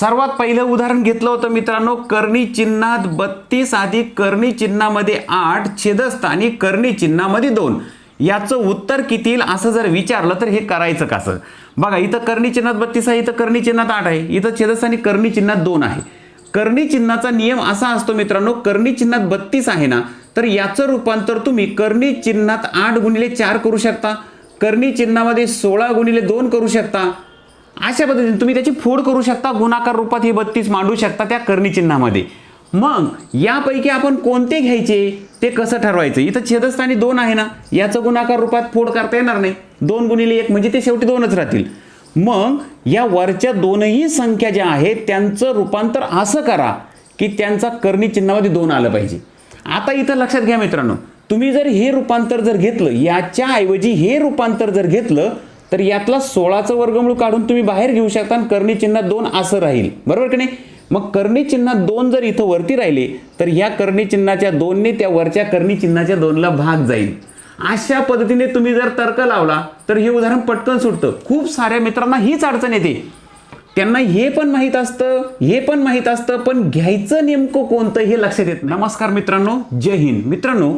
सर्वात पहिलं उदाहरण घेतलं होतं मित्रांनो कर्णी चिन्हात बत्तीस अधिक कर्णी चिन्हामध्ये आठ छेदस्थानी कर्णी चिन्हामध्ये दोन. याचं उत्तर किती येईल असं जर विचारलं तर हे करायचं कसं? बघा इथं कर्णी चिन्हात बत्तीस आहे इथं कर्णी चिन्हात आठ आहे इथं छेदस्थानी कर्णी चिन्हात दोन आहे. कर्णी चिन्हाचा नियम असा असतो मित्रांनो कर्णी चिन्हात बत्तीस आहे ना तर याचं रूपांतर तुम्ही कर्णी चिन्हात आठ गुणिले चार करू शकता कर्णी चिन्हामध्ये सोळा गुणिले दोन करू शकता अशा पद्धतीने तुम्ही त्याची फोड करू शकता गुणाकार रूपात हे बत्तीस मांडू शकता त्या कर्णी चिन्हामध्ये. मग यापैकी आपण कोणते घ्यायचे? ते कसं ठरवायचं? इथं छेदस्थानी दोन आहे ना याचं गुणाकार रूपात फोड करता येणार नाही. दोन गुणिले एक म्हणजे ते शेवटी दोनच राहतील. मग या वरच्या दोनही संख्या ज्या आहेत त्यांचं रूपांतर असं करा की त्यांचा कर्णी चिन्हामध्ये दोन आलं पाहिजे. आता इथं लक्षात घ्या मित्रांनो तुम्ही जर हे रूपांतर जर घेतलं याच्या ऐवजी हे रूपांतर जर घेतलं तर यातला सोळाचं वर्गमूळ काढून तुम्ही बाहेर घेऊ शकता आणि कर्णी चिन्हात दोन असं राहील. बरोबर की नाही? मग कर्णी चिन्हात दोन जर इथं वरती राहिले तर ह्या कर्णी चिन्हाच्या दोनने त्या वरच्या कर्णी चिन्हाच्या दोनला भाग जाईल. अशा पद्धतीने तुम्ही जर तर्क लावला तर हे उदाहरण पटकन सुटतं. खूप साऱ्या मित्रांना हीच अडचण येते. त्यांना हे पण माहीत असतं हे पण माहीत असतं पण घ्यायचं नेमकं कोणतं हे लक्षात येत नमस्कार मित्रांनो जय हिंद. मित्रांनो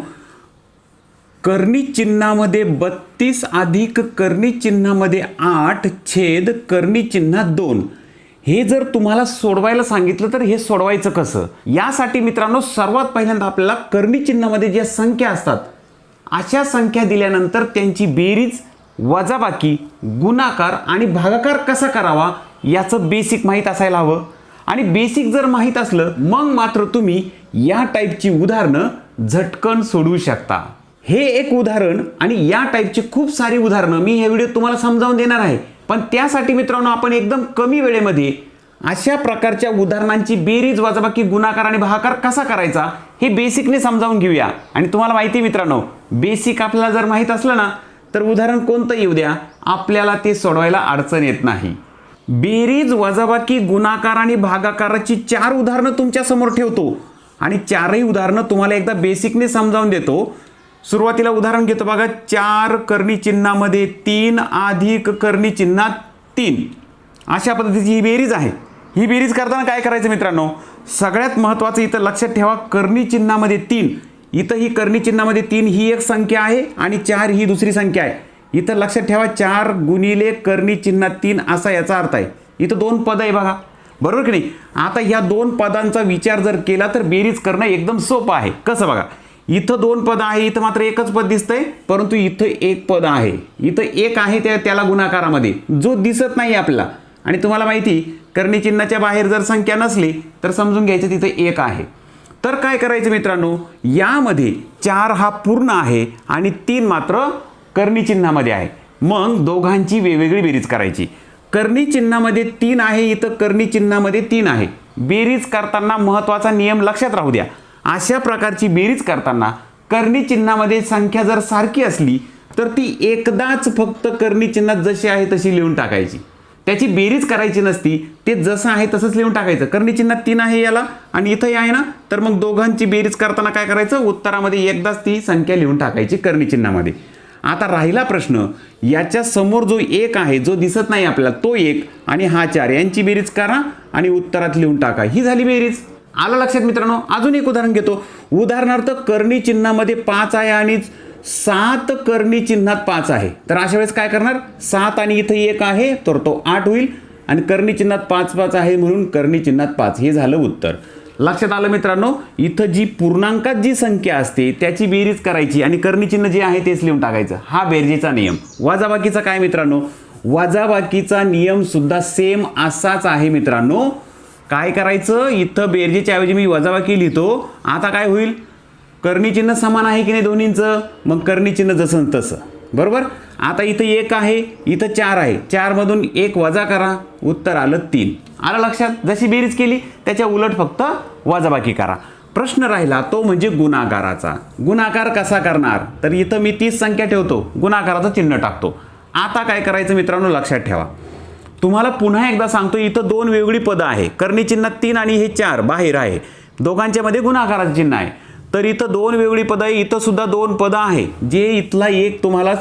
कर्णी चिन्हामध्ये बत्तीस अधिक कर्णी चिन्हामध्ये आठ छेद कर्णी चिन्हात दोन. हे जर तुम्हाला सोडवायला सांगितलं तर हे सोडवायचं कसं? यासाठी मित्रांनो सर्वात पहिल्यांदा आपल्याला कर्णी चिन्हामध्ये ज्या संख्या असतात अशा संख्या दिल्यानंतर त्यांची बेरीज वजाबाकी गुणाकार आणि भागाकार कसा करावा याचं बेसिक माहीत असायला हवं. आणि बेसिक जर माहीत असलं मग मात्र तुम्ही या टाईपची उदाहरणं झटकन सोडवू शकता. हे एक उदाहरण आणि या टाईपची खूप सारी उदाहरणं मी हे व्हिडिओ तुम्हाला समजावून देणार आहे. पण त्यासाठी मित्रांनो आपण एकदम कमी वेळेमध्ये अशा प्रकारच्या उदाहरणांची बेरीज वजाबाकी गुणाकार आणि भाकार कसा करायचा हे बेसिकने समजावून घेऊया. आणि तुम्हाला माहिती आहे मित्रांनो बेसिक आपल्याला जर माहीत असलं ना तर उदाहरण कोणतं येऊ द्या. आपल्याला ते सोडवायला अडचण येत नाही. बेरीज वजाबाकी गुणाकार आणि भागाकाराची चार उदाहरणं तुमच्यासमोर ठेवतो. आणि चारही उदाहरणं तुम्हाला एकदा बेसिकने समजावून देतो. सुरुवातीला उदाहरण घेतो बघा. चार कर्णी चिन्हामध्ये तीन अधिक कर्णी चिन्हात तीन. अशा पद्धतीची ही बेरीज आहे. ही बेरीज करताना काय करायचं मित्रांनो? सगळ्यात महत्त्वाचं इथं लक्षात ठेवा कर्णी चिन्हामध्ये तीन. इथं ही कर्णी चिन्हामध्ये तीन ही एक संख्या आहे आणि चार ही दुसरी संख्या आहे. इथं लक्षात ठेवा चार गुणिले कर्णी चिन्हात तीन असा याचा अर्थ आहे. इथं दोन पद आहे बघा. बरोबर की नाही? आता ह्या दोन पदांचा विचार जर केला तर बेरीज करणं एकदम सोपं आहे. कसं बघा? इथं दोन पद आहे इथं मात्र एकच पद दिसतंय परंतु इथं एक पद आहे. इथं एक आहे त्या त्याला गुणाकारामध्ये. जो दिसत नाही आपल्याला. आणि तुम्हाला माहिती कर्णीचिन्हाच्या बाहेर जर संख्या नसली तर समजून घ्यायचं तिथं एक आहे. तर काय करायचं मित्रांनो? यामध्ये चार हा पूर्ण आहे आणि तीन मात्र कर्णीचिन्हामध्ये आहे. मग दोघांची वेगवेगळी बेरीज करायची. कर्णीचिन्हामध्ये तीन आहे इथं कर्णीचिन्हामध्ये तीन आहे. बेरीज करताना महत्त्वाचा नियम लक्षात राहू द्या. अशा प्रकारची बेरीज करताना कर्णी चिन्हामध्ये संख्या जर सारखी असली तर ती एकदाच फक्त कर्णी चिन्हात जशी आहे तशी लिहून टाकायची. त्याची बेरीज करायची नसती ते जसं आहे तसंच लिहून टाकायचं. कर्णी चिन्हात तीन आहे याला आणि इथंही आहे ना तर मग दोघांची बेरीज करताना काय करायचं? उत्तरामध्ये एकदाच ती संख्या लिहून टाकायची कर्णी चिन्हामध्ये. आता राहिला प्रश्न याच्या समोर जो एक आहे जो दिसत नाही आपल्याला तो एक आणि हा चार. यांची बेरीज करा आणि उत्तरात लिहून टाका. ही झाली बेरीज. आलं लक्षात मित्रांनो? अजून एक उदाहरण घेतो. उदाहरणार्थ कर्णी चिन्हामध्ये पाच आहे आणि सात कर्णी चिन्हात पाच आहे. तर अशा वेळेस काय करणार? सात आणि इथं एक आहे तर तो आठ होईल. आणि कर्णी चिन्हात पाच पाच आहे म्हणून कर्णी चिन्हात पाच. हे झालं उत्तर. लक्षात आलं मित्रांनो? इथं जी पूर्णांकात जी संख्या असते त्याची बेरीज करायची आणि कर्णी चिन्ह जे आहे तेच लिहून टाकायचं. हा बेरजेचा नियम. वजाबाकीचा काय मित्रांनो? वजाबाकीचा नियम सुद्धा सेम असाच आहे मित्रांनो. काय करायचं? इथं बेरजेच्या ऐवजी मी वजाबाकी लिहितो आता काय होईल? कर्णी चिन्ह समान आहे की नाही दोन्हींचं? मग कर्णी चिन्ह जसं तसं. बरोबर? आता इथं एक आहे इथं चार आहे. चारमधून एक वजा करा. उत्तर आलं तीन. आलं लक्षात? जशी बेरीज केली त्याच्या उलट फक्त वजाबाकी करा. प्रश्न राहिला तो म्हणजे गुणाकाराचा. गुणाकार कसा करणार? तर इथं मी तीस संख्या ठेवतो. गुणाकाराचं चिन्ह टाकतो. आता काय करायचं मित्रांनो? लक्षात ठेवा. तुम्हाला पुन्हा एकदा सांगतो इथं दोन वेगळी पदं आहे. कर्णीचिन्ह तीन आणि हे चार बाहेर आहे. दोघांच्या मध्ये गुणाकाराचं चिन्ह आहे. तर इथं दोन वेगळी पदं आहे इथं सुद्धा दोन पदं आहे. जे इथला एक तुम्हाला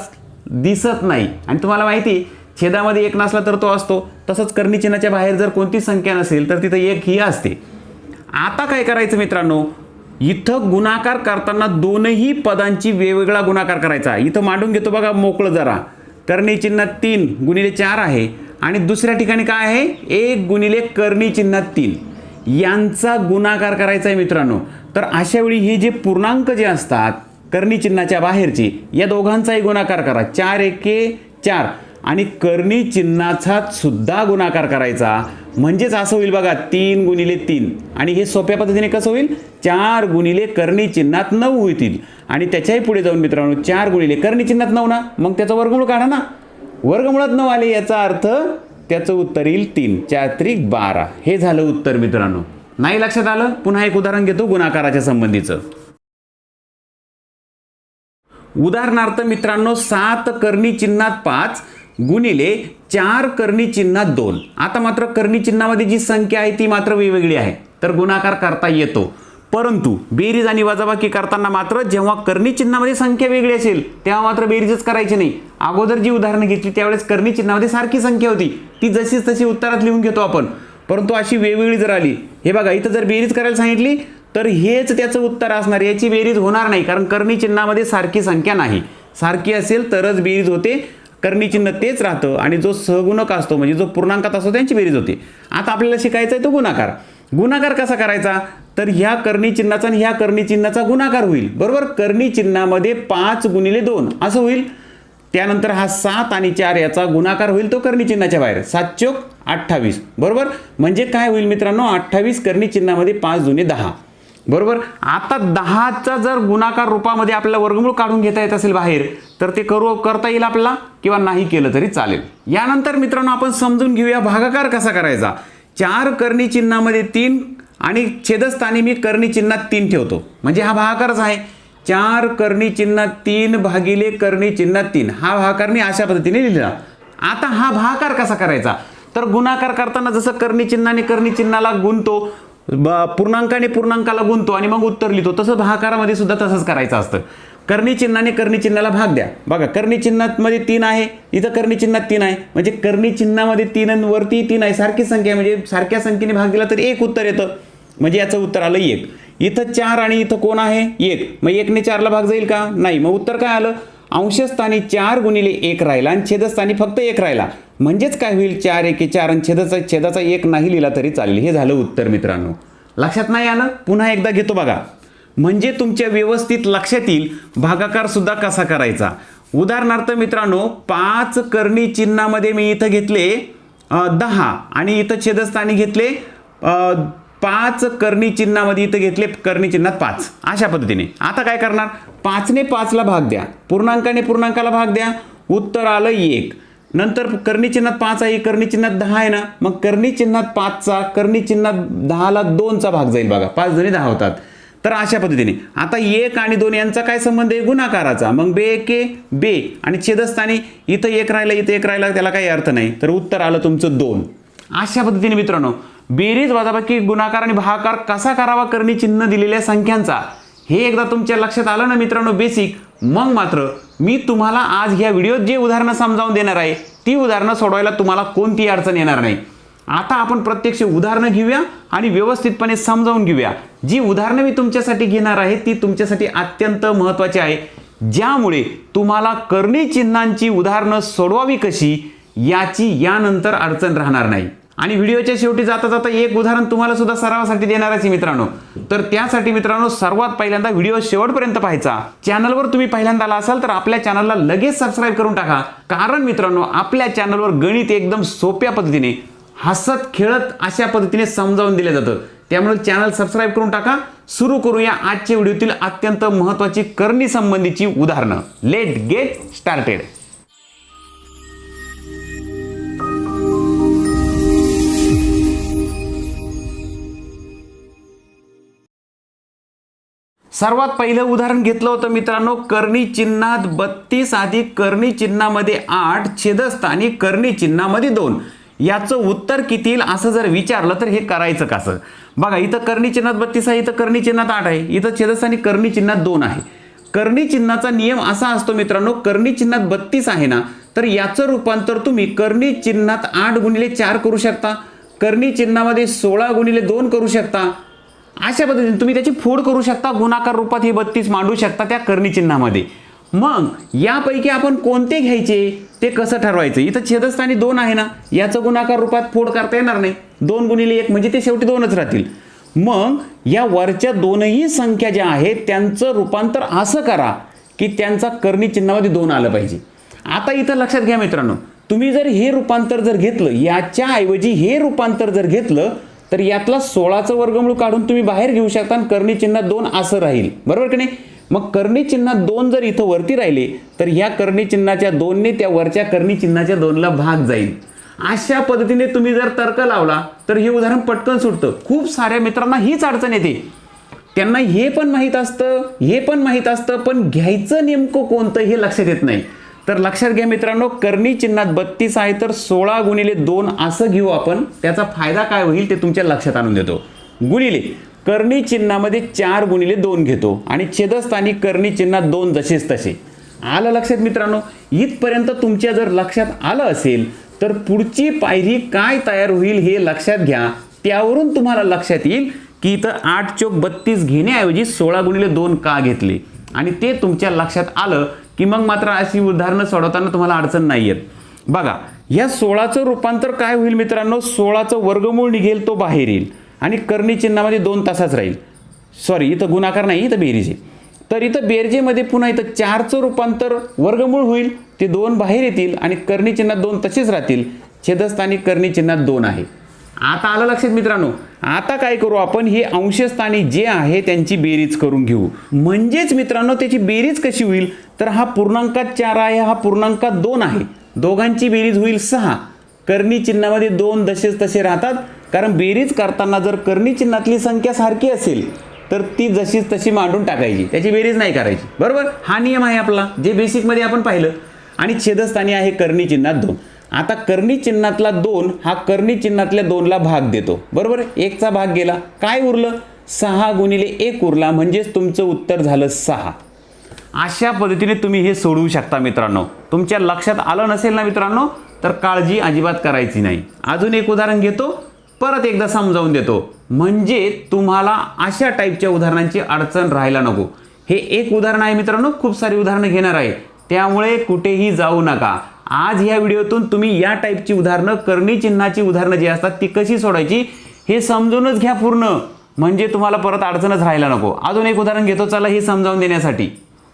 दिसत नाही. आणि तुम्हाला माहिती छेदामध्ये एक नसला तर तो असतो. तसंच कर्णीचिन्हाच्या बाहेर जर कोणती संख्या नसेल तर तिथं एक ही असते. आता काय करायचं मित्रांनो? इथं गुणाकार करताना दोनही पदांची वेगवेगळा गुणाकार करायचा. इथं मांडून घेतो बघा मोकळं जरा. कर्णी चिन्ह तीन गुणिले चार आहे. आणि दुसऱ्या ठिकाणी काय आहे? एक गुणिले कर्णी चिन्हात तीन. यांचा गुणाकार करायचा आहे मित्रांनो. तर अशा वेळी हे जे पूर्णांक जे असतात कर्णी चिन्हाच्या बाहेरचे या दोघांचाही गुणाकार करा. चार एके चार. आणि कर्णी चिन्हाचा सुद्धा गुणाकार करायचा. म्हणजेच असं होईल बघा तीन गुणिले तीन. आणि हे सोप्या पद्धतीने कसं होईल? चार गुणिले कर्णी चिन्हात नऊ होतील. आणि त्याच्याही पुढे जाऊन मित्रांनो चार गुणिले कर्णी चिन्हात नऊ ना? मग त्याचा वर्गमूळ काढा ना. वर्गमुळात नऊ आले याचा अर्थ त्याचं उत्तर येईल तीन. चार त्रिक बारा. हे झालं उत्तर मित्रांनो. नाही लक्षात आलं? पुन्हा एक उदाहरण घेतो गुणाकाराच्या संबंधीचं. उदाहरणार्थ मित्रांनो सात कर्णी चिन्हात पाच गुणिले चार कर्णी चिन्हात दोन. आता मात्र कर्णी चिन्हामध्ये जी संख्या आहे ती मात्र वेगवेगळी आहे. तर गुणाकार करता येतो. परंतु बेरीज आणि वजाबाकी करताना मात्र जेव्हा कर्णी चिन्हामध्ये संख्या वेगळी असेल तेव्हा मात्र बेरीजच करायची नाही. अगोदर जी उदाहरणं घेतली त्यावेळेस कर्णी चिन्हामध्ये सारखी संख्या होती. ती जशीच तशी उत्तरात लिहून घेतो आपण. परंतु अशी वेगवेगळी जर आली हे बघा इथं जर बेरीज करायला सांगितली तर हेच त्याचं उत्तर असणार. याची बेरीज होणार नाही कारण कर्णी चिन्हामध्ये सारखी संख्या नाही. सारखी असेल तरच बेरीज होते. कर्णी चिन्ह तेच राहतं आणि जो सहगुणक असतो म्हणजे जो पूर्णांकात असतो त्यांची बेरीज होते. आता आपल्याला शिकायचा आहे तो गुणाकार. गुणाकार कसा करायचा? तर ह्या कर्णी चिन्हाचा आणि ह्या कर्णी चिन्हाचा गुणाकार होईल. बरोबर? कर्णी चिन्हामध्ये पाच गुणिले दोन. असं होईल. त्यानंतर हा सात आणि चार याचा गुणाकार होईल तो कर्णी चिन्हाच्या बाहेर. सात चोक अठ्ठावीस. बरोबर? म्हणजे काय होईल मित्रांनो? अठ्ठावीस कर्णी चिन्हामध्ये पाच जुने दहा. बरोबर? आता दहाचा जर गुणाकार रूपामध्ये आपल्याला वर्गमूळ काढून घेता येत असेल बाहेर तर ते करू करता येईल आपल्याला किंवा नाही केलं तरी चालेल. यानंतर मित्रांनो आपण समजून घेऊया भागाकार कसा करायचा. चार कर्णी चिन्हामध्ये तीन आणि छेदस्थानी मी कर्णी चिन्हात तीन ठेवतो. म्हणजे हा भागाकारच आहे. चार कर्णी चिन्हात तीन भागिले कर्णी चिन्हात तीन. हा भागाकार मी अशा पद्धतीने लिहिला आता हा भागाकार कसा करायचा? तर गुणाकार करताना जसं कर्णी चिन्हाने कर्णी चिन्हाला गुणतो ब- पूर्णांकाने पूर्णांकाला गुणतो आणि मग उत्तर लिहितो तसं भागाकारामध्ये सुद्धा तसंच करायचं असतं. कर्णीचिन्हाने कर्णी चिन्हाला भाग द्या. बघा कर्णी मध्ये तीन आहे इथं कर्णी चिन्हात तीन आहे. म्हणजे कर्णी चिन्हामध्ये तीन आणि वरती तीन आहे. सारखी संख्या आहे म्हणजे सारख्या संख्येने भाग दिला तर एक उत्तर येतं. म्हणजे याचं उत्तर आलं एक. इथं चार आणि इथं कोण आहे? एक. मग एकने चारला भाग जाईल का? नाही. मग उत्तर काय आलं? अंशस्थानी चार गुणिले एक राहिला आणि छेदस्थानी फक्त एक राहिला. म्हणजेच काय होईल? चार एके चार आणि छेदाचा छेदाचा एक नाही लिहिला तरी चालेल. हे झालं उत्तर मित्रांनो. लक्षात नाही आलं? पुन्हा एकदा घेतो बघा. म्हणजे तुमच्या व्यवस्थित लक्षात येईल भागाकार सुद्धा कसा करायचा? उदाहरणार्थ मित्रांनो पाच कर्णी चिन्हामध्ये मी इथं घेतले दहा. आणि इथं छेदस्थानी घेतले पाच कर्णी चिन्हामध्ये इथं घेतले कर्णी चिन्हात पाच. अशा पद्धतीने. आता काय करणार? पाचने पाचला भाग द्या. पूर्णांकाने पूर्णांकाला भाग द्या. उत्तर आलं एक. नंतर कर्णी चिन्हात पाच आहे कर्णी चिन्हात दहा आहे ना? मग कर्णी चिन्हात पाचचा कर्णी चिन्हात दहाला दोनचा भाग जाईल बघा. पाच जणी दहा होतात. तर अशा पद्धतीने. आता एक आणि दोन यांचा काय संबंध आहे? गुणाकाराचा. मग बे के बे. आणि छेदस्थानी इथं एक राहिलं इथं एक राहिलं त्याला काही अर्थ नाही. तर उत्तर आलं तुमचं दोन. अशा पद्धतीने मित्रांनो बेरीज वजाबाकी गुणाकार आणि भागाकार कसा करावा? करणे चिन्ह दिलेल्या संख्यांचा. हे एकदा तुमच्या लक्षात आलं ना मित्रांनो बेसिक मग मात्र मी तुम्हाला आज ह्या व्हिडिओत जे उदाहरणं समजावून देणार आहे ती उदाहरणं सोडवायला तुम्हाला कोणतीही अडचण येणार नाही. आता आपण प्रत्यक्ष उदाहरणं घेऊया आणि व्यवस्थितपणे समजावून घेऊया. जी उदाहरणं मी तुमच्यासाठी घेणार आहे ती तुमच्यासाठी अत्यंत महत्त्वाची आहे. ज्यामुळे तुम्हाला कर्णी चिन्हांची उदाहरणं सोडवावी कशी याची यानंतर अडचण राहणार नाही. आणि व्हिडिओच्या शेवटी जाता जाता एक उदाहरण तुम्हाला सुद्धा सरावासाठी देणार आहे मित्रांनो. तर त्यासाठी मित्रांनो सर्वात पहिल्यांदा व्हिडिओ शेवटपर्यंत पाहायचा. चॅनलवर तुम्ही पहिल्यांदा आला असाल तर आपल्या चॅनलला लगेच सबस्क्राईब करून टाका. कारण मित्रांनो आपल्या चॅनलवर गणित एकदम सोप्या पद्धतीने हसत खेळत अशा पद्धतीने समजावून दिलं जातं. त्यामुळे चॅनल सबस्क्राईब करून टाका. सुरू करूया आजच्या व्हिडिओतील अत्यंत महत्त्वाची करणी संबंधीची उदाहरणं. लेट गेट स्टार्टेड सर्वात पहिलं उदाहरण घेतलं होतं मित्रांनो कर्णी चिन्हात बत्तीस अधिक कर्णी चिन्हामध्ये आठ छेदस्थानी कर्णी चिन्हामध्ये दोन. याचं उत्तर किती येईल असं जर विचारलं तर हे करायचं कसं? बघा इथं कर्णी चिन्हात बत्तीस आहे इथं कर्णी चिन्हात आठ आहे इथं छेदस्थानी कर्णी चिन्हात दोन आहे. कर्णीचिन्हाचा नियम असा असतो मित्रांनो कर्णी चिन्हात बत्तीस आहे ना तर याचं रूपांतर तुम्ही कर्णी चिन्हात आठ गुणिले चार करू शकता कर्णी चिन्हामध्ये सोळा गुणिले दोन करू शकता. अशा पद्धतीने तुम्ही त्याची फोड करू शकता गुणाकार रूपात ही बत्तीस मांडू शकता त्या कर्णी चिन्हामध्ये. मग यापैकी आपण कोणते घ्यायचे? ते कसं ठरवायचं? इथं छेदस्थानी दोन आहे ना याचं गुणाकार रूपात फोड करता येणार नाही. दोन गुणिले एक म्हणजे ते शेवटी दोनच राहतील. मग या वरच्या दोनही संख्या ज्या आहेत त्यांचं रूपांतर असं करा की त्यांचा कर्णी चिन्हामध्ये दोन आलं पाहिजे. आता इथं लक्षात घ्या मित्रांनो तुम्ही जर हे रूपांतर जर घेतलं याच्या ऐवजी हे रूपांतर जर घेतलं तर यातला सोळाचं वर्गमूळ काढून तुम्ही बाहेर घेऊ शकता आणि कर्णी चिन्ह दोन असं राहील. बरोबर की नाही? मग कर्णी चिन्हात दोन जर इथं वरती राहिले तर ह्या कर्णी चिन्हाच्या दोनने त्या वरच्या कर्णी चिन्हाच्या दोनला भाग जाईल. अशा पद्धतीने तुम्ही जर तर्क लावला तर हे उदाहरण पटकन सुटतं. खूप साऱ्या मित्रांना हीच अडचण येते. त्यांना हे पण माहीत असतं हे पण माहीत असतं पण घ्यायचं नेमकं कोणतं हे लक्षात येत नाही. तर लक्षात घ्या मित्रांनो कर्णी चिन्हात बत्तीस आहे तर सोळा गुणिले दोन असं घेऊ आपण. त्याचा फायदा काय होईल ते तुमच्या लक्षात आणून देतो. गुणिले कर्णी चिन्हामध्ये चार गुणिले दोन घेतो आणि छेदस्थानी कर्णी चिन्हात दोन जसेच तसे. आलं लक्षात मित्रांनो? इथपर्यंत तुमच्या जर लक्षात आलं असेल तर पुढची पायरी काय तयार होईल हे लक्षात घ्या. त्यावरून तुम्हाला लक्षात येईल की इथं आठ चोक बत्तीस घेण्याऐवजी सोळा गुणिले दोन का घेतले? आणि ते तुमच्या लक्षात आलं की मग मात्र अशी उदाहरणं सोडवताना तुम्हाला अडचण नाही येत. बघा या सोळाचं रूपांतर काय होईल मित्रांनो? सोळाचं वर्गमूळ निघेल तो बाहेर येईल. आणि कर्णी चिन्हामध्ये दोन तासाच राहील. सॉरी इथं गुणाकार नाही इथं बेरीज आहे. तर इथं बेरजेमध्ये पुन्हा इथं चारचं रूपांतर वर्गमूळ होईल ते दोन बाहेर येतील आणि कर्णी चिन्हात दोन तसेच राहतील. छेदस्थानी कर्णी चिन्हात दोन आहे. आता आलं लक्षात मित्रांनो आता काय करू आपण? हे अंशस्थानी जे आहे त्यांची बेरीज करून घेऊ. म्हणजेच मित्रांनो त्याची बेरीज कशी होईल? तर हा पूर्णांकात चार आहे हा पूर्णांकात दोन आहे. दोघांची बेरीज होईल सहा. कर्णी चिन्हामध्ये दोन दशेच तसे राहतात. कारण बेरीज करताना जर कर्णी चिन्हातली संख्या सारखी असेल तर ती जशीच तशी मांडून टाकायची. त्याची बेरीज नाही करायची. बरोबर? हा नियम आहे आपला. जे बेसिकमध्ये आपण पाहिलं. आणि छेदस्थानी आहे कर्णी चिन्हात दोन. आता कर्णी चिन्हातला दोन हा कर्णी चिन्हातल्या दोनला भाग देतो. बरोबर? एकचा भाग गेला. काय उरलं? सहा गुणिले एक उरला. म्हणजेच तुमचं उत्तर झालं सहा. अशा पद्धतीने तुम्ही हे सोडवू शकता मित्रांनो. तुमच्या लक्षात आलं नसेल ना मित्रांनो तर काळजी अजिबात करायची नाही. अजून एक उदाहरण घेतो. परत एकदा समजावून देतो. म्हणजे तुम्हाला अशा टाईपच्या उदाहरणांची अडचण राहायला नको. हे एक उदाहरण आहे मित्रांनो खूप सारी उदाहरणं घेणार आहे. त्यामुळे कुठेही जाऊ नका. आज ह्या व्हिडिओतून तुम्ही या टाईपची उदाहरणं कर्णी चिन्हाची उदाहरणं जी असतात ती कशी सोडायची हे समजूनच घ्या पूर्ण. म्हणजे तुम्हाला परत अडचणच राहायला नको. अजून एक उदाहरण घेतो चला हे समजावून देण्यासाठी.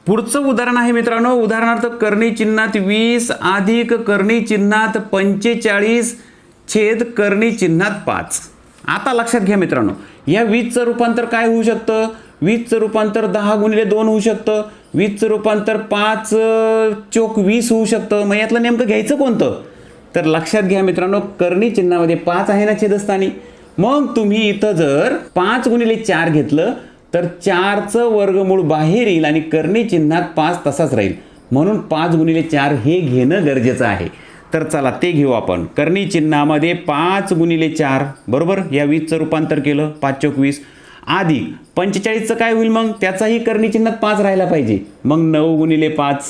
पुढचं उदाहरण आहे मित्रांनो उदाहरणार्थ कर्णी चिन्हात वीस अधिक कर्णी चिन्हात पंचेचाळीस छेद कर्णी चिन्हात पाच. आता लक्षात घ्या मित्रांनो या वीजचं रूपांतर काय होऊ शकतं? वीजचं रूपांतर दहा गुणिले दोन होऊ शकतं. वीजचं रूपांतर पाच चोक वीस होऊ शकतं. मग यातलं नेमकं घ्यायचं कोणतं? तर लक्षात घ्या मित्रांनो कर्णी चिन्हामध्ये पाच आहे ना छेदस्थानी. मग तुम्ही इथं जर पाच गुणिले चार घेतलं तर चारचं वर्गमूळ बाहेर येईल आणि कर्णी चिन्हात पाच तसाच राहील. म्हणून पाच गुणिले चार हे घेणं गरजेचं आहे. तर चला ते घेऊ आपण. कर्णी चिन्हामध्ये पाच गुणिले चार. बरोबर? या वीसचं रूपांतर केलं. पाच चौक वीस. पंचेचाळीसचं काय होईल मग? त्याचाही कर्णी चिन्हात पाच राहायला पाहिजे. मग नऊ गुणिले पाच.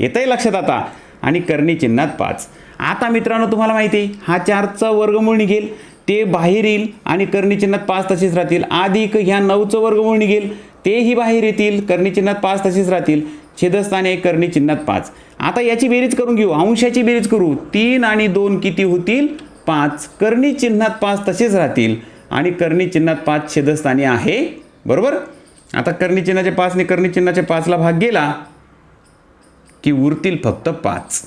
येतंय लक्षात आता. आणि कर्णी चिन्हात पाच. आता मित्रांनो तुम्हाला माहिती आहे हा चारचा वर्गमूळ निघेल. ते बाहेर येईल आणि कर्णी चिन्हात पाच तसेच राहतील. अधिक ह्या नऊचं वर्गमूळ निघेल. तेही बाहेर येतील. कर्णी चिन्हात पाच तसेच राहतील. छेदस्थाने कर्णी चिन्हात पाच. आता याची बेरीज करून घेऊ. अंशाची बेरीज करू. तीन आणि दोन किती होतील? पाच. कर्णी चिन्हात पाच तसेच राहतील. आणि कर्णी चिन्हात पाच छेदस्थानी आहे. बरोबर? आता कर्णी चिन्हाचे पाचने कर्णी चिन्हाच्या पाचला भाग गेला की उरतील फक्त पाच.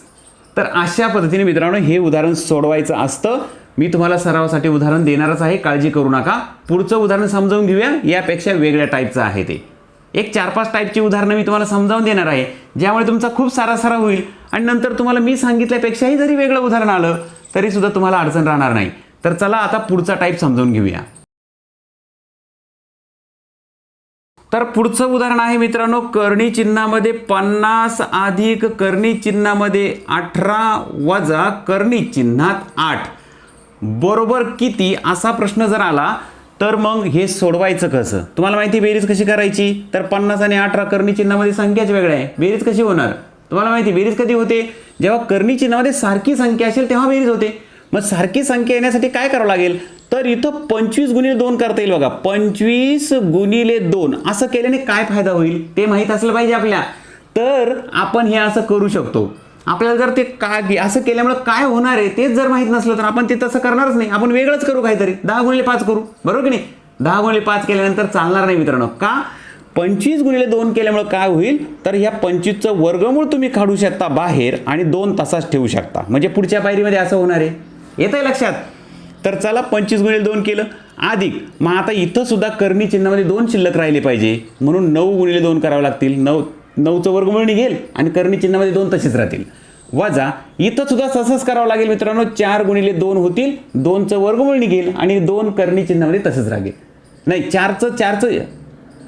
तर अशा पद्धतीने मित्रांनो हे उदाहरण सोडवायचं असतं. मी तुम्हाला सरावासाठी उदाहरण देणारच आहे. काळजी करू नका. पुढचं उदाहरण समजावून घेऊया. यापेक्षा वेगळ्या टाईपचं आहे ते. एक चार पाच टाईपची उदाहरणं मी तुम्हाला समजावून देणार आहे. ज्यामुळे तुमचा खूप सारा सराव होईल. आणि नंतर तुम्हाला मी सांगितल्यापेक्षाही जरी वेगळं उदाहरण आलं तरी सुद्धा तुम्हाला अडचण राहणार नाही. तर चला आता पुढचा टाईप समजावून घेऊया. तर पुढचं उदाहरण आहे मित्रांनो कर्णी चिन्हामध्ये पन्नास अधिक कर्णी चिन्हामध्ये अठरा वजा कर्णी चिन्हात आठ. बरोबर किती? असा प्रश्न जर आला तर मग हे सोडवायचं कसं? तुम्हाला माहिती बेरीज कशी करायची? तर पन्नास आणि अठरा कर्णी चिन्हामध्ये संख्याच वेगळ्या आहे. बेरीज कशी होणार? तुम्हाला माहिती बेरीज कधी होते? जेव्हा कर्णी चिन्हामध्ये सारखी संख्या असेल तेव्हा बेरीज होते. मग सारखी संख्या येण्यासाठी काय करावं लागेल? तर इथं पंचवीस गुणिले दोन करता येईल बघा. पंचवीस गुणिले दोन. असं केल्याने काय फायदा होईल? ते माहीत असलं पाहिजे आपल्या तर आपण हे असं करू शकतो. आपल्याला जर ते का असं केल्यामुळे काय होणार आहे तेच जर माहीत नसलं तर आपण ते तसं करणारच नाही. आपण वेगळंच करू काहीतरी. दहा गुणिले पाच करू. बरोबर की नाही? दहा गुणिले पाच केल्यानंतर चालणार नाही मित्रांनो. का? पंचवीस गुणिले दोन केल्यामुळे काय होईल? तर ह्या पंचवीसचं वर्गमूळ तुम्ही काढू शकता बाहेर आणि दोन तासाच ठेवू शकता. म्हणजे पुढच्या पायरीमध्ये असं होणार आहे. येत आहे लक्षात? तर चला पंचवीस गुणिले दोन केलं. अधिक मग आता इथंसुद्धा कर्णी चिन्हामध्ये दोन शिल्लक राहिले पाहिजे. म्हणून नऊ गुणिले दोन करावे लागतील. नऊ नऊचं वर्गमूळ निघेल आणि कर्णी चिन्हामध्ये दोन तसेच राहतील. वजा इथं सुद्धा तसंच करावं लागेल मित्रांनो. चार गुणिले दोन होतील. दोनचं वर्गमूळ निघेल आणि दोन कर्णी चिन्हामध्ये तसंच राहील नाही चारचं चारचं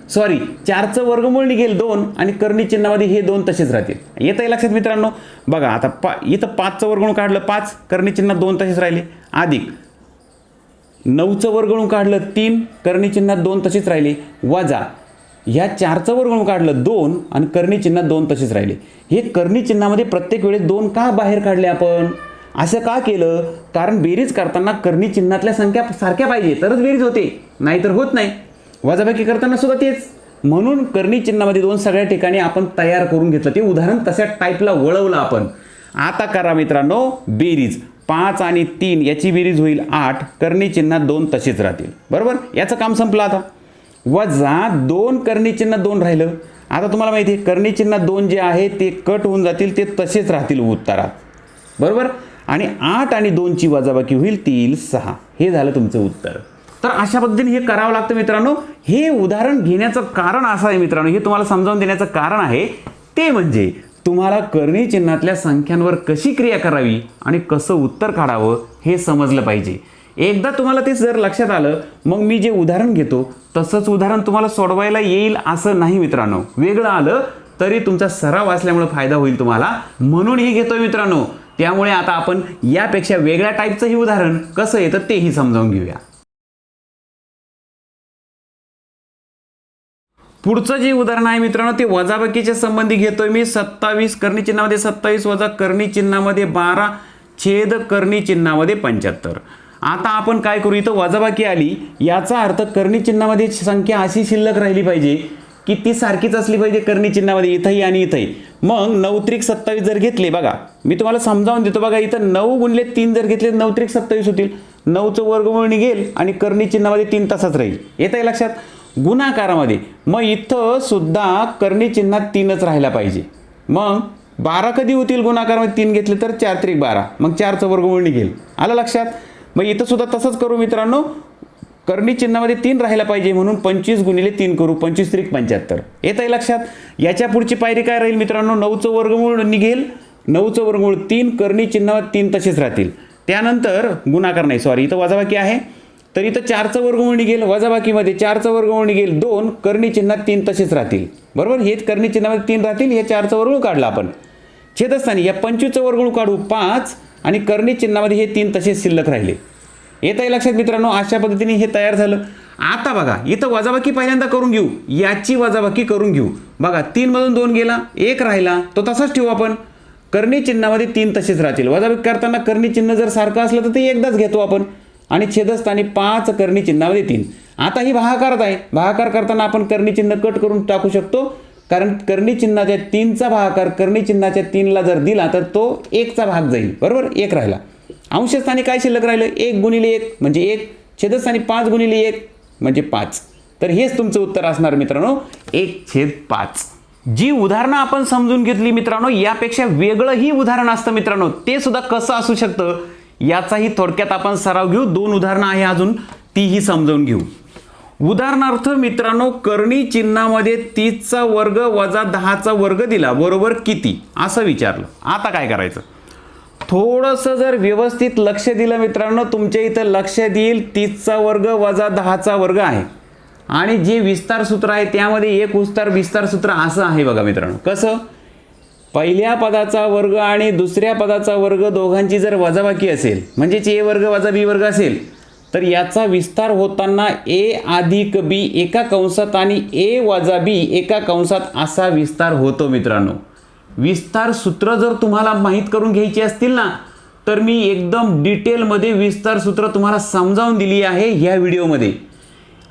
सॉरी चारचं वर्गमूळ निघेल दोन आणि कर्णी चिन्हामध्ये हे दोन तसेच राहतील. येत आहे लक्षात मित्रांनो? बघा आता पा इथं पाचचं वर्गमूळ काढलं पाच कर्णी चिन्ह दोन तसेच राहिले. अधिक नऊचं वर्गणूक काढलं तीन कर्णी चिन्हात दोन तसेच राहिले. वजा ह्या चारचं वर्गणूक काढलं दोन आणि कर्णी चिन्हात दोन तसेच राहिले. हे कर्णी चिन्हामध्ये प्रत्येक वेळेस दोन का बाहेर काढले आपण? असं का केलं? कारण बेरीज करताना कर्णी चिन्हातल्या संख्या सारख्या पाहिजे तरच बेरीज होते. नाहीतर होत नाही. वजाबाकी करताना सुद्धा तेच. म्हणून कर्णी चिन्हामध्ये दोन सगळ्या ठिकाणी आपण तयार करून घेतलं. ते उदाहरण तशा टाईपला वळवलं आपण. आता करा मित्रांनो बेरीज. पाच आणि तीन याची बेरीज होईल आठ. कर्णी चिन्हात दोन तसेच राहतील. बरोबर? याचं काम संपलं आता. वजा दोन कर्णी चिन्ह दोन राहिलं. आता तुम्हाला माहिती आहे कर्णी चिन्ह दोन जे आहे ते कट होऊन जातील ते तसेच राहतील उत्तरात. बरोबर? आणि आठ आणि दोनची वजाबाकी होईल ती सहा. हे झालं तुमचं उत्तर. तर अशा पद्धतीने हे करावं लागतं मित्रांनो. हे उदाहरण घेण्याचं कारण असं आहे मित्रांनो. हे तुम्हाला समजावून देण्याचं कारण आहे ते म्हणजे तुम्हाला कर्णी चिन्हातल्या संख्यांवर कशी क्रिया करावी आणि कसं उत्तर काढावं हे समजलं पाहिजे. एकदा तुम्हाला ते जर लक्षात आलं मग मी जे उदाहरण घेतो तसंच उदाहरण तुम्हाला सोडवायला येईल असं नाही मित्रांनो. वेगळं आलं तरी तुमचा सराव असल्यामुळे फायदा होईल तुम्हाला. म्हणून हे घेतोय मित्रांनो. त्यामुळे आता आपण यापेक्षा वेगळ्या टाईपचं हे उदाहरण कसं येतं तेही समजावून घेऊया. पुढचं जे उदाहरण आहे मित्रांनो ते वजाबाकीच्या संबंधी घेतोय मी. सत्तावीस कर्णी चिन्हामध्ये सत्तावीस वजा कर्णी चिन्हामध्ये बारा छेद कर्णी चिन्हामध्ये पंच्याहत्तर. आता आपण काय करू? इथं वजाबाकी आली. याचा अर्थ कर्णी चिन्हामध्ये संख्या अशी शिल्लक राहिली पाहिजे की ती सारखीच असली पाहिजे कर्णी चिन्हामध्ये इथंही आणि इथंही. मग नऊ त्रिक सत्तावीस जर घेतले बघा मी तुम्हाला समजावून देतो. बघा इथं नऊ गुणले तीन जर घेतले नऊ त्रिक सत्तावीस होतील. नऊचं वर्गमूळ निघेल आणि कर्णी चिन्हामध्ये तीन तासच राहील. येत आहे लक्षात? गुणाकारामध्ये. मग इथं सुद्धा कर्णी चिन्हात तीनच राहायला पाहिजे. मग बारा कधी होतील गुणाकारामध्ये? तीन घेतले तर चार त्रिक बारा. मग चारचं वर्गमूळ निघेल. आलं लक्षात? मग इथं सुद्धा तसंच करू मित्रांनो. करणी चिन्हामध्ये तीन राहायला पाहिजे म्हणून पंचवीस गुणिले तीन करू. पंचवीस त्रिक पंच्याहत्तर. येत आहे लक्षात? याच्या पुढची पायरी काय राहील मित्रांनो? नऊचं वर्गमूळ निघेल. नऊचं वर्गमूळ तीन कर्णी चिन्हावर तीन तसेच राहतील. त्यानंतर गुणाकार नाही. सॉरी इथं वजाबाकी आहे. तर इथं चारचं वर्गमूळ निघेल. वजाबाकीमध्ये चारचं वर्गमूळ निघेल. दोन कर्णी चिन्हात तीन तसेच राहतील. बरोबर? हेच कर्णी चिन्हामध्ये तीन राहतील. हे चारचं वर्गमूळ काढलं आपण. छेदस्थानी या पंचवीसचं वर्गमूळ काढू. पाच आणि कर्णी चिन्हामध्ये हे तीन तसेच शिल्लक राहिले. येत आहे लक्षात मित्रांनो अशा पद्धतीने हे तयार झालं. आता बघा इथं वजाबाकी पहिल्यांदा करून घेऊ. याची वजाबाकी करून घेऊ. बघा तीनमधून दोन गेला एक राहिला तो तसाच ठेवू आपण. कर्णी चिन्हामध्ये तीन तसेच राहतील. वजाबाकी करताना कर्णी चिन्ह जर सारखं असलं तर ते एकदाच घेतो आपण. आणि छेदस्थानी पाच कर्णी चिन्हामध्ये तीन. आता ही भागाकारत आहे. भागाकार करताना आपण कर्णी चिन्ह कट करून टाकू शकतो. कारण कर्णी चिन्हाच्या तीनचा भागाकार कर्णी चिन्हाच्या तीनला जर दिला तर तो एकचा भाग जाईल. बरोबर? एक राहिला. अंशस्थानी काय शिल्लक राहिलं? एक गुणिले एक म्हणजे एक. छेदस्थानी पाच गुणिले एक म्हणजे पाच. तर हेच तुमचं उत्तर असणार मित्रांनो. एक छेद पाच. जी उदाहरणं आपण समजून घेतली मित्रांनो यापेक्षा वेगळंही उदाहरण असतं मित्रांनो. ते सुद्धा कसं असू शकतं? याचाही थोडक्यात आपण सराव घेऊ. दोन उदाहरणं आहे अजून. तीही समजावून घेऊ. उदाहरणार्थ मित्रांनो कर्णी चिन्हामध्ये तीसचा वर्ग वजा दहाचा वर्ग दिला. बरोबर किती? असं विचारलं. आता काय करायचं? थोडंसं जर व्यवस्थित लक्ष दिलं मित्रांनो तुमच्या इथं लक्ष देईल तीसचा वर्ग वजा दहाचा वर्ग आहे. आणि जे विस्तार सूत्र आहे त्यामध्ये एक उस्तार विस्तार सूत्र असं आहे बघा मित्रांनो. कसं? पहिल्या पदाचा वर्ग आणि दुसऱ्या पदाचा वर्ग दोघांची जर वजाबाकी असेल म्हणजेच ए वर्ग वजा बी वर्ग असेल तर याचा विस्तार होताना ए अधिक बी एका कंसात आणि ए वजा बी एका कंसात असा विस्तार होतो मित्रांनो. विस्तार सूत्र जर तुम्हाला माहीत करून घ्यायची असतील ना तर मी एकदम डिटेलमध्ये विस्तार सूत्र तुम्हाला समजावून दिली आहे ह्या व्हिडिओमध्ये.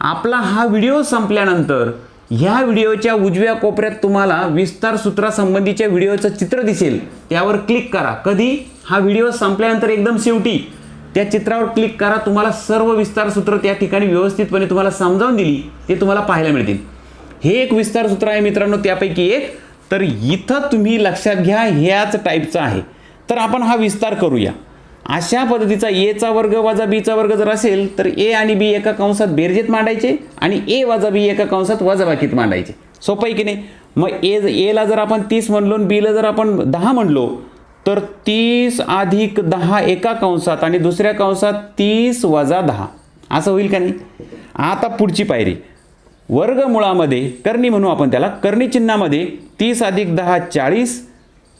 आपला हा व्हिडिओ संपल्यानंतर ह्या व्हिडिओच्या उजव्या कोपऱ्यात तुम्हाला विस्तार सूत्रासंबंधीच्या व्हिडिओचं चित्र दिसेल. त्यावर क्लिक करा. कधी? हा व्हिडिओ संपल्यानंतर एकदम शेवटी. त्या चित्रावर क्लिक करा तुम्हाला सर्व विस्तार सूत्र त्या ठिकाणी व्यवस्थितपणे तुम्हाला समजावून दिली ते तुम्हाला पाहायला मिळतील. हे एक विस्तार सूत्र आहे मित्रांनो त्यापैकी एक. तर इथं तुम्ही लक्षात घ्या ह्याच टाईपचं आहे. तर आपण हा विस्तार करूया. अशा पद्धतीचा एचा वर्ग वजा बीचा वर्ग जर असेल तर ए आणि बी एका कंसात बेरजेत मांडायचे आणि ए वजा बी एका कंसात वजाबाकीत मांडायचे. सोपं आहे की नाही? मग ए एला जर आपण तीस म्हणलो आणि बीला जर आपण दहा म्हणलो तर तीस अधिक दहा एका कंसात आणि दुसऱ्या कंसात तीस वजा दहा. असं होईल का नाही? आता पुढची पायरी. वर्गमुळामध्ये कर्णी म्हणू आपण त्याला. कर्णी चिन्हामध्ये तीस अधिक दहा चाळीस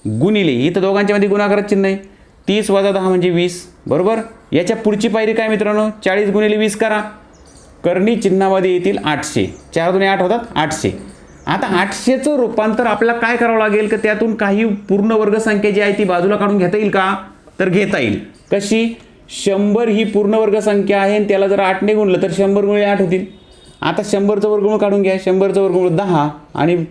गुणिले. इथं दोघांच्यामध्ये गुणाकार चिन्ह आहे. तीस वजा दहा म्हणजे वीस. बरोबर? याच्या पुढची पायरी काय मित्रांनो? चाळीस गुणिले वीस करा. कर्णी चिन्हामध्ये येतील आठशे. चार दोन्ही आठ होतात आठशे. आता आठशेचं रूपांतर आपल्याला काय करावं लागेल? का त्यातून काही पूर्ण वर्गसंख्या जी आहे ती बाजूला काढून घेता येईल का? तर घेता येईल. कशी? शंभर ही पूर्ण वर्गसंख्या आहे आणि त्याला जर आठने गुणलं तर शंभर गुणले आठ होतील. आता शंभरचं वर्गमूळ काढून घ्या. शंभरचं वर्गमूळ दहा आणि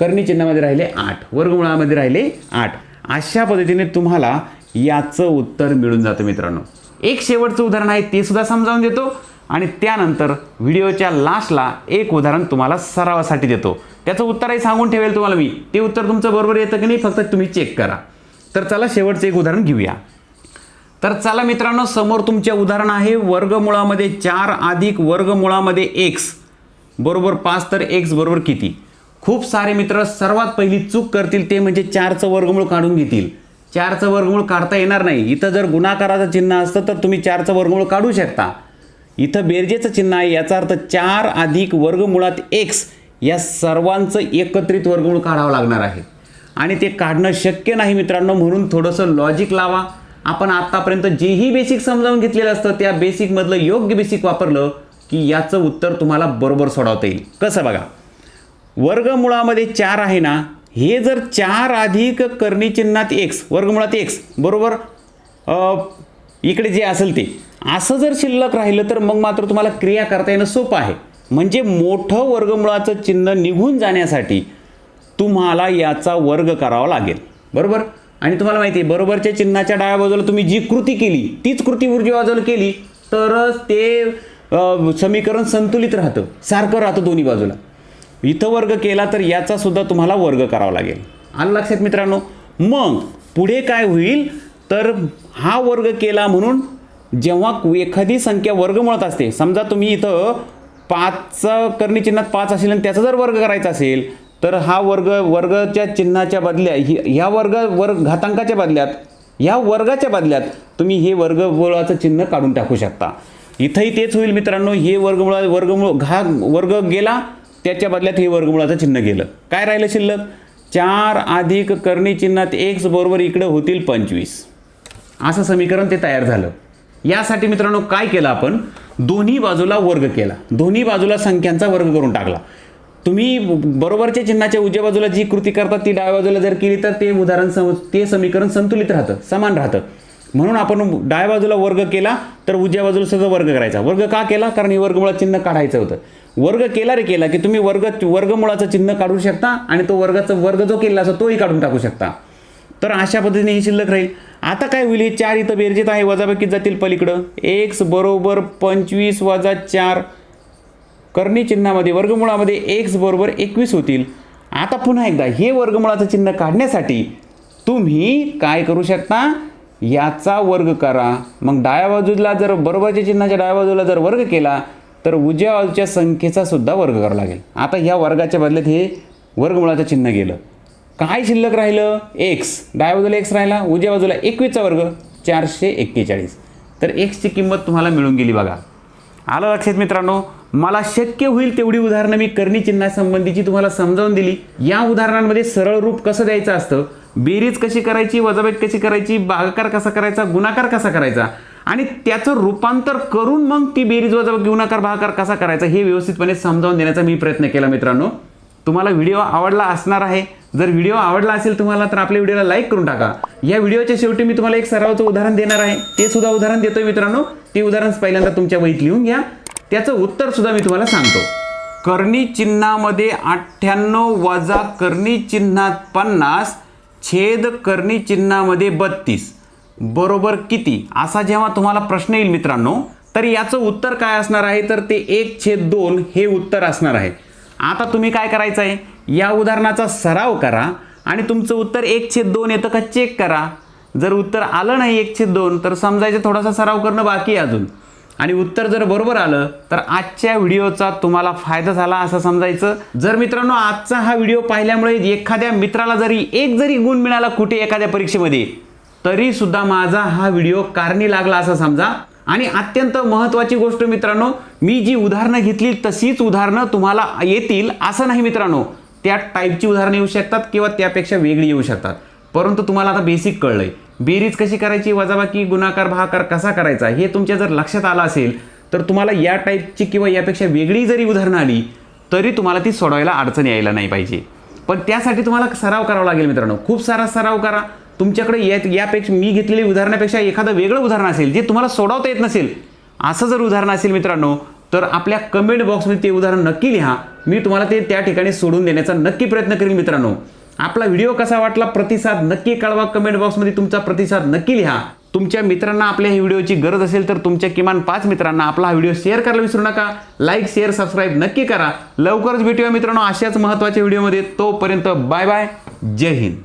कर्णी चिन्हामध्ये राहिले आठ. वर्गमुळामध्ये राहिले आठ. अशा पद्धतीने तुम्हाला याचं उत्तर मिळून जातं मित्रांनो. एक शेवटचं उदाहरण आहे ते सुद्धा समजावून देतो. आणि त्यानंतर व्हिडिओच्या लास्टला एक उदाहरण तुम्हाला सरावासाठी देतो. त्याचं उत्तरही सांगून ठेवेल तुम्हाला मी. ते उत्तर तुमचं बरोबर येतं की नाही फक्त तुम्ही चेक करा. तर चला शेवटचं एक उदाहरण घेऊया. तर चला मित्रांनो समोर तुमचे उदाहरण आहे वर्गमुळामध्ये चार अधिक वर्गमुळामध्ये एक्स बरोबर पाच तर एक्स बरोबर किती? खूप सारे मित्र सर्वात पहिली चूक करतील ते म्हणजे चारचं वर्गमूळ काढून घेतील. चारचं वर्गमूळ काढता येणार नाही. इथं जर गुणाकाराचं चिन्ह असतं तर तुम्ही चारचं वर्गमूळ काढू शकता. इथं बेरजेचं चिन्ह आहे. याचा अर्थ चार अधिक वर्गमुळात एक्स या सर्वांचं एकत्रित वर्गमूळ काढावं लागणार आहे. आणि ते काढणं शक्य नाही मित्रांनो म्हणून थोडंसं लॉजिक लावा. आपण आत्तापर्यंत जेही बेसिक समजावून घेतलेलं असतं त्या बेसिकमधलं योग्य बेसिक वापरलं की याचं उत्तर तुम्हाला बरोबर सोडवता येईल. कसं बघा? वर्गमुळामध्ये चार आहे ना हे जर चार अधिक कर्णी चिन्हात एक्स वर्गमुळात एक्स बरोबर? इकडे जे असेल ते. असं जर शिल्लक राहिलं तर मग मात्र तुम्हाला क्रिया करता येणं सोपं आहे. म्हणजे मोठं वर्गमुळाचं चिन्ह निघून जाण्यासाठी तुम्हाला याचा वर्ग करावा लागेल. बरोबर? आणि तुम्हाला माहिती आहे बरोबरच्या चिन्हाच्या डाव्या बाजूला तुम्ही जी कृती केली तीच कृती उर्जी बाजूला केली तरच ते समीकरण संतुलित राहतं सारखं राहतं दोन्ही बाजूला. इथं वर्ग केला तर याचा सुद्धा तुम्हाला वर्ग करावा लागेल. आलं लक्षात मित्रांनो? मग पुढे काय होईल? तर हा वर्ग केला म्हणून जेव्हा एखादी संख्या वर्गमुळात असते समजा तुम्ही इथं पाचचं करणी चिन्हात पाच असेल आणि त्याचा जर वर्ग करायचा असेल तर हा वर्ग वर्गच्या चिन्हाच्या बदल्या ही ह्या वर्ग वर्ग घातांकाच्या बदल्यात ह्या वर्गाच्या बदल्यात तुम्ही हे वर्गमुळाचं चिन्ह काढून टाकू शकता. इथंही तेच होईल मित्रांनो हे वर्गमुळा वर्गमुळ घा वर्ग गेला त्याच्या बदल्यात हे वर्गमुळाचं चिन्ह गेलं. काय राहिलं शिल्लक? चार अधिक करणी चिन्हात एक्स बरोबर इकडे होतील पंचवीस. असं समीकरण ते तयार झालं. यासाठी मित्रांनो काय केलं आपण? दोन्ही बाजूला वर्ग केला. दोन्ही बाजूला संख्यांचा वर्ग करून टाकला. तुम्ही बरोबरच्या चिन्हाच्या उजव्या बाजूला जी कृती करतात ती डाव्या बाजूला जर केली तर ते उदाहरण सम ते समीकरण संतुलित राहतं समान राहतं. म्हणून आपण डाव्या बाजूला वर्ग केला तर उजव्या बाजूला सगळं वर्ग करायचा. वर्ग का केला? कारण हे वर्गमुळा चिन्ह काढायचं होतं. वर्ग केला रे केला की तुम्ही वर्ग वर्गमुळाचं चिन्ह काढू शकता आणि तो वर्गाचा वर्ग जो केला असतो तोही काढून टाकू शकता. तर अशा पद्धतीने ही शिल्लक राहील. आता काय होईल? हे चार इथं बेरजेत आहे वजाबाकीत जातील पलीकडं. एक्स बरोबर पंचवीस वजा चार. कर्णी चिन्हामध्ये वर्गमुळामध्ये एक्स बरोबर एकवीस होतील. आता पुन्हा एकदा हे वर्गमुळाचं चिन्ह काढण्यासाठी तुम्ही काय करू शकता? याचा वर्ग करा. मग डाव्या बाजूला जर बरोबरच्या चिन्हाच्या डाव्या बाजूला जर वर्ग केला तर उजव्या बाजूच्या संख्येचा सुद्धा वर्ग करावा लागेल. आता ह्या वर्गाच्या बदल्यात हे वर्गमुळाचं चिन्ह गेलं. काय शिल्लक राहिलं? एक्स डाव्या बाजूला एक्स राहिला उजव्या बाजूला एकवीसचा वर्ग चारशे एक्केचाळीस. तर एक्सची किंमत तुम्हाला मिळून गेली बघा. आलं लक्षात मित्रांनो? मला शक्य होईल तेवढी उदाहरणं मी कर्णी चिन्हासंबंधीची तुम्हाला समजावून दिली. या उदाहरणांमध्ये सरळ रूप कसं द्यायचं असतं? बेरीज कशी करायची वजाबाकी कशी करायची बागाकार कसा करायचा गुणाकार कसा करायचा? आणि त्याचं रूपांतर करून मग ती बेरीज वजा गुणाकार भागाकार कसा करायचा हे व्यवस्थितपणे समजावून देण्याचा मी प्रयत्न केला मित्रांनो. तुम्हाला व्हिडिओ आवडला असणार आहे जर व्हिडिओ आवडला असेल तुम्हाला तर आपल्या व्हिडिओला लाईक करून टाका. या व्हिडिओच्या शेवटी मी तुम्हाला एक सरावाचं उदाहरण देणार आहे. ते सुद्धा उदाहरण देतोय मित्रांनो. ते उदाहरण पहिल्यांदा तुमच्या वहीत लिहून घ्या. त्याचं उत्तर सुद्धा मी तुम्हाला सांगतो. कर्णी चिन्हामध्ये अठ्ठ्याण्णव वजा कर्णी चिन्हात पन्नास छेद कर्णी चिन्हामध्ये बत्तीस. बरोबर किती? असा जेव्हा तुम्हाला प्रश्न येईल मित्रांनो तर याचं उत्तर काय असणार आहे? तर ते एक छेद दोन हे उत्तर असणार आहे. आता तुम्ही काय करायचं आहे या उदाहरणाचा सराव करा आणि तुमचं उत्तर एक छेद दोन येतं का चेक करा. जर उत्तर आलं नाही एक छेद दोन तर समजायचं थोडासा सराव करणं बाकी आहे अजून. आणि उत्तर जर बरोबर आलं तर आजच्या व्हिडिओचा तुम्हाला फायदा झाला असं समजायचं. जर मित्रांनो आजचा हा व्हिडिओ पाहिल्यामुळे एखाद्या मित्राला जरी एक जरी गुण मिळाला कुठे एखाद्या परीक्षेमध्ये तरी सुद्धा माझा हा व्हिडिओ कारणी लागला असं समजा. आणि अत्यंत महत्त्वाची गोष्ट मित्रांनो मी जी उदाहरणं घेतली तशीच उदाहरणं तुम्हाला येतील असं नाही मित्रांनो. त्या टाईपची उदाहरणं येऊ शकतात किंवा त्यापेक्षा वेगळी येऊ शकतात. परंतु तुम्हाला आता बेसिक कळलंय. बेरीज कशी करायची? वजाबाकी गुणाकार भाकार कसा करायचा? हे तुमच्या जर लक्षात आलं असेल तर तुम्हाला या टाईपची किंवा यापेक्षा वेगळी जरी उदाहरणं आली तरी तुम्हाला ती सोडवायला अडचण यायला नाही पाहिजे. पण त्यासाठी तुम्हाला सराव करावा लागेल मित्रांनो. खूप सारा सराव करा. तुमच्याकडे या यापेक्षा मी घेतलेली उदाहरणापेक्षा एखादं वेगळं उदाहरण असेल जे तुम्हाला सोडवता येत नसेल असं जर उदाहरण असेल मित्रांनो तर आपल्या कमेंट बॉक्समध्ये ते उदाहरण नक्की लिहा. मी तुम्हाला ते त्या ठिकाणी सोडून देण्याचा नक्की प्रयत्न करेन मित्रांनो. आपला व्हिडिओ कसा वाटला प्रतिसाद नक्की कळवा. कमेंट बॉक्समध्ये तुमचा प्रतिसाद नक्की लिहा. तुमच्या मित्रांना आपल्या ह्या व्हिडिओची गरज असेल तर तुमच्या किमान पाच मित्रांना आपला हा व्हिडिओ शेअर करायला विसरू नका. लाईक शेअर सबस्क्राईब नक्की करा. लवकरच भेटूया मित्रांनो अशाच महत्त्वाच्या व्हिडिओमध्ये तोपर्यंत बाय बाय जय हिंद.